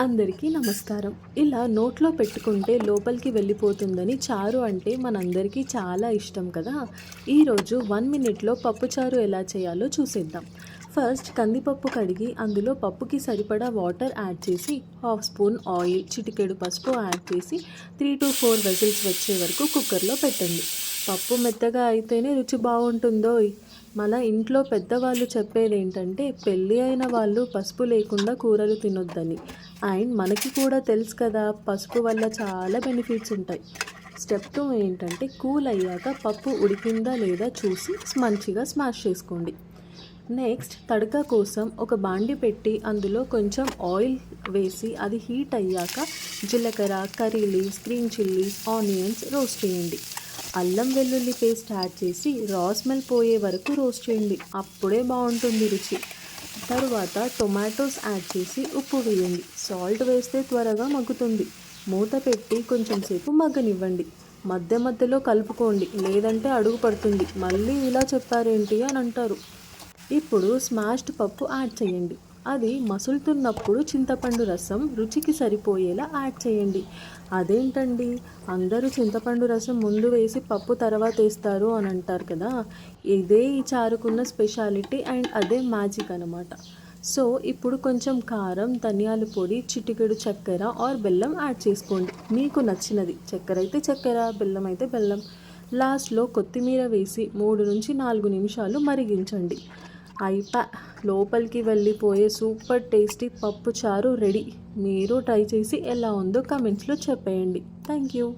అందరికీ నమస్కారం. ఇలా నోట్లో పెట్టుకుంటే లోపలికి వెళ్ళిపోతుందని చారు అంటే మనందరికీ చాలా ఇష్టం కదా? ఈరోజు వన్ మినిట్లో పప్పుచారు ఎలా చేయాలో చూసేద్దాం. ఫస్ట్ కందిపప్పు కడిగి అందులో పప్పుకి సరిపడా వాటర్ యాడ్ చేసి హాఫ్ స్పూన్ ఆయిల్ చిటికెడు పసుపు యాడ్ చేసి త్రీ టు ఫోర్ వెజిల్స్ వచ్చే వరకు కుక్కర్లో పెట్టండి. పప్పు మెత్తగా అయితేనే రుచి బాగుంటుందో మన ఇంట్లో పెద్దవాళ్ళు చెప్పేది ఏంటంటే పెళ్ళి అయిన వాళ్ళు పసుపు లేకుండా కూరలు తినొద్దని. అండ్ మనకి కూడా తెలుసు కదా పసుపు వల్ల చాలా బెనిఫిట్స్ ఉంటాయి. స్టెప్ టూ ఏంటంటే కూల్ అయ్యాక పప్పు ఉడికిందా లేదా చూసి మంచిగా స్మాష్ చేసుకోండి. నెక్స్ట్ తడక కోసం ఒక బాండి పెట్టి అందులో కొంచెం ఆయిల్ వేసి అది హీట్ అయ్యాక జీలకర్ర curry leaves green chillies onions roast చేయండి. అల్లం వెల్లుల్లి పేస్ట్ యాడ్ చేసి రా స్మెల్ పోయే వరకు రోస్ట్ చేయండి. అప్పుడే బాగుంటుంది రుచి. తరువాత టొమాటోస్ యాడ్ చేసి ఉప్పు వేయండి. సాల్ట్ వేస్తే త్వరగా మగ్గుతుంది. మూత పెట్టి కొంచెం సేపు మగ్గనివ్వండి. మధ్య మధ్యలో కలుపుకోండి. లేదంటే అడుగు పడుతుంది. మళ్ళీ ఇలా చెప్పారేంటి అని అంటారు. ఇప్పుడు స్మాష్డ్ పప్పు యాడ్ చేయండి. అది మసులుతున్నప్పుడు చింతపండు రసం రుచికి సరిపోయేలా యాడ్ చేయండి. అదేంటండి? అందరూ చింతపండు రసం ముందు వేసి పప్పు తర్వాత వేస్తారు అని అంటారు కదా? ఇదే ఈ చారుకున్న స్పెషాలిటీ అండ్ అదే మ్యాజిక్ అనమాట సో ఇప్పుడు కొంచెం కారం ధనియాల పొడి చిటికెడు చక్కెర ఆర్ బెల్లం యాడ్ చేసుకోండి. మీకు నచ్చినది. చక్కెర అయితే చక్కెర బెల్లం అయితే బెల్లం. లాస్ట్లో కొత్తిమీర వేసి మూడు నుంచి నాలుగు నిమిషాలు మరిగించండి. అయిపా. లోపలికి వెళ్ళిపోయే సూపర్ టేస్టీ పప్పు చారు రెడీ. మీరు ట్రై చేసి ఎలా ఉందో కమెంట్స్లో చెప్పేయండి. Thank you.